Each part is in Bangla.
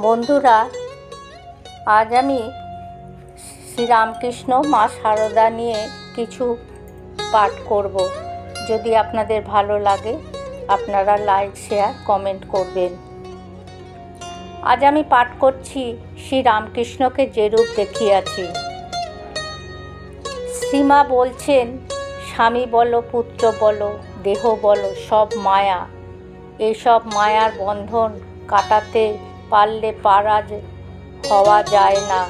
বন্ধুরা, আজ আমি শ্রীরামকৃষ্ণ মা সারদা নিয়ে কিছু পাঠ করব। যদি আপনাদের ভালো লাগে, আপনারা লাইক, শেয়ার, কমেন্ট করবেন। আজ আমি পাঠ করছি শ্রীরামকৃষ্ণকে যে রূপ দেখিয়াছি। শ্রীমা বলছেন, স্বামী বলো, পুত্র বলো, দেহ বলো, সব মায়া। এইসব মায়ার বন্ধন কাটাতে পারলে পারা হওয়া যায় না।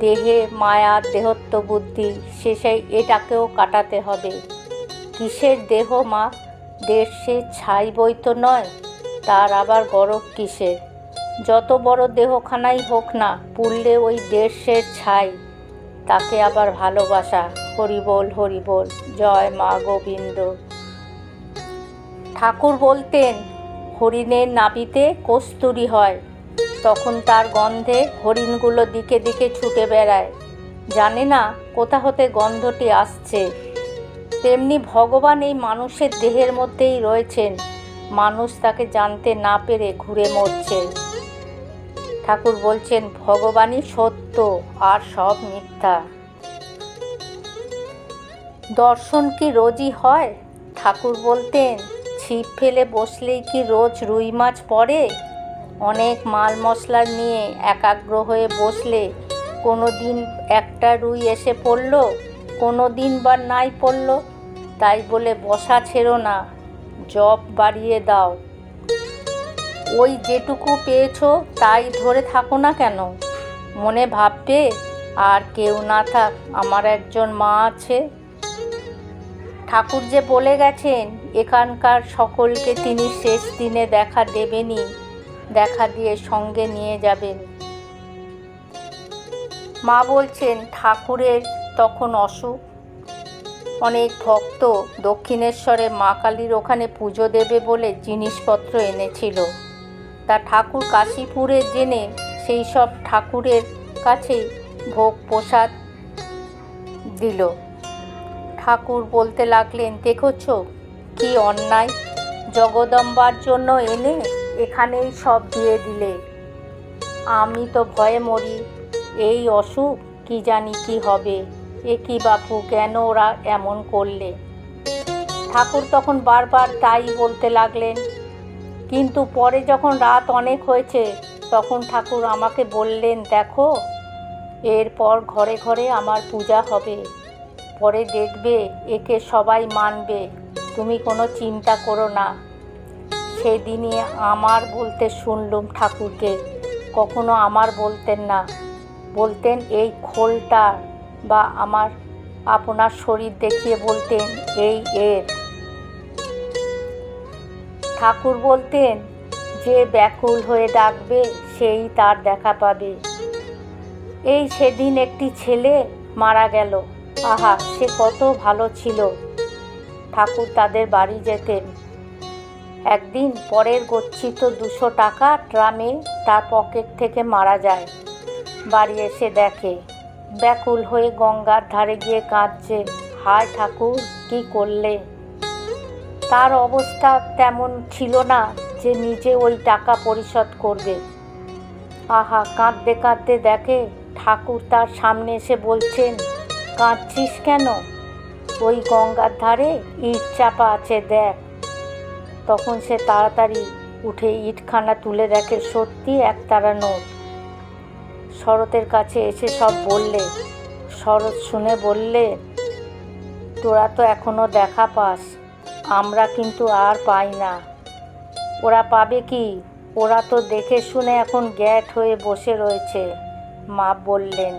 দেহে মায়া, দেহত্ব, বুদ্ধি, শেষে এটাকেও কাটাতে হবে। কিসের দেহ মা? দেশ সে ছাই বই তো নয়, তার আবার গরব কিসের? যত বড় দেহখানাই হোক না, পুড়লে ওই দেশের ছাই। তাকে আবার ভালোবাসা, হরিবোল হরিবোল, জয় মা গোবিন্দ। ঠাকুর বলতেন হরিণের নাবিতে কস্তুরি হয়। তখন তার গন্ধে হরিণগুলো দিকে দিকে ছুটে বেড়ায়। জানে না কোথা হতে গন্ধটি আসছে। তেমনি ভগবান এই মানুষের দেহের মধ্যেই রয়েছেন। মানুষ তাকে জানতে না পেরে ঘুরে মরছে। ঠাকুর বলছেন, ভগবানই সত্য, আর সব মিথ্যা। দর্শন কি রোজই হয়? ঠাকুর বলতেন ছিপ ফেলে বসলেই কি রোজ রুই মাছ পড়ে? অনেক মাল মশলা নিয়ে একাগ্র হয়ে বসলে কোনো দিন একটা রুই এসে পড়ল কোনো দিন বা নাই পড়ল। তাই বলে বসা ছেড়ো না, জব বাড়িয়ে দাও। ওই যেটুকু পেয়েছ তাই ধরে থাকো না কেন? মনে ভাববে, আর কেউ না থাক, আমার একজন মা আছে। ঠাকুর যে বলে গেছেন, এখানকার সকলকে তিনি শেষ দিনে দেখা দেবেনই, দেখা দিয়ে সঙ্গে নিয়ে যাবেন। মা বলছেন, ঠাকুরের তখন অসুখ। অনেক ভক্ত দক্ষিণেশ্বরে মা কালীর ওখানে পুজো দেবে বলে জিনিসপত্র এনেছিল। তা ঠাকুর কাশীপুরে জেনে সেই সব ঠাকুরের কাছেই ভোগ প্রসাদ দিল। ঠাকুর বলতে লাগলেন, দেখছ কি অন্যায়? জগদম্বার জন্য এনে এখানেই সব দিয়ে দিলে। আমি তো ভয়ে মরি। এই অসুখ কি জানি কি হবে? এ কি বাপু, কেন ওরা এমন করলে? ঠাকুর তখন বারবার তাই বলতে লাগলেন, কিন্তু পরে যখন রাত অনেক হয়েছে, তখন ঠাকুর আমাকে বললেন, দেখো, এরপর ঘরে ঘরে আমার পূজা হবে। পরে দেখবে একে সবাই মানবে। তুমি কোনো চিন্তা করো না। সেদিনই আমার বলতে শুনলুম ঠাকুরকে। কখনো আমার বলতেন না। বলতেন এই খোলটা বা আমার আপনার শরীর দেখিয়ে বলতেন এই এর। ঠাকুর বলতেন, যে ব্যাকুল হয়ে ডাকবে, সেই তার দেখা পাবে। এই সেদিন একটি ছেলে মারা গেল। আহা, সে কত ভালো ছিল। ঠাকুর তাদের বাড়ি যেতেন। একদিন পরের গচ্ছিত দুশো টাকা ট্রামে তার পকেট থেকে মারা যায়। বাড়ি এসে দেখে, ব্যাকুল হয়ে গঙ্গার ধারে গিয়ে কাঁদছে, হায় ঠাকুর, কি করলে? তার অবস্থা তেমন ছিল না যে নিজে ওই টাকা পরিশোধ করবে। আহা, কাঁদতে কাঁদতে দেখে ঠাকুর তার সামনে এসে বলছেন কাঁদছিস কেন? ওই গঙ্গার ধারে ইট চাপা আছে, দেখ। তখন সে তাড়াতাড়ি উঠে ইটখানা তুলে দেখে সত্যি একতারা নোট। শরতের কাছে এসে সব বললে, শরৎ শুনে বললে, তোরা তো এখনও দেখা পাস, আমরা কিন্তু আর পাই না। ওরা পাবে কি? ওরা তো দেখে শুনে এখন গ্যাট হয়ে বসে রয়েছে, মা বললেন।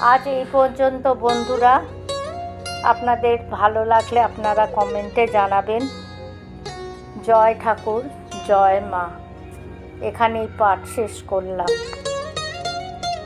আজ এই পর্যন্ত বন্ধুরা, আপনাদের ভালো লাগলে আপনারা কমেন্টে জানাবেন। জয় ঠাকুর, জয় মা। এখানেই পাঠ শেষ করলাম।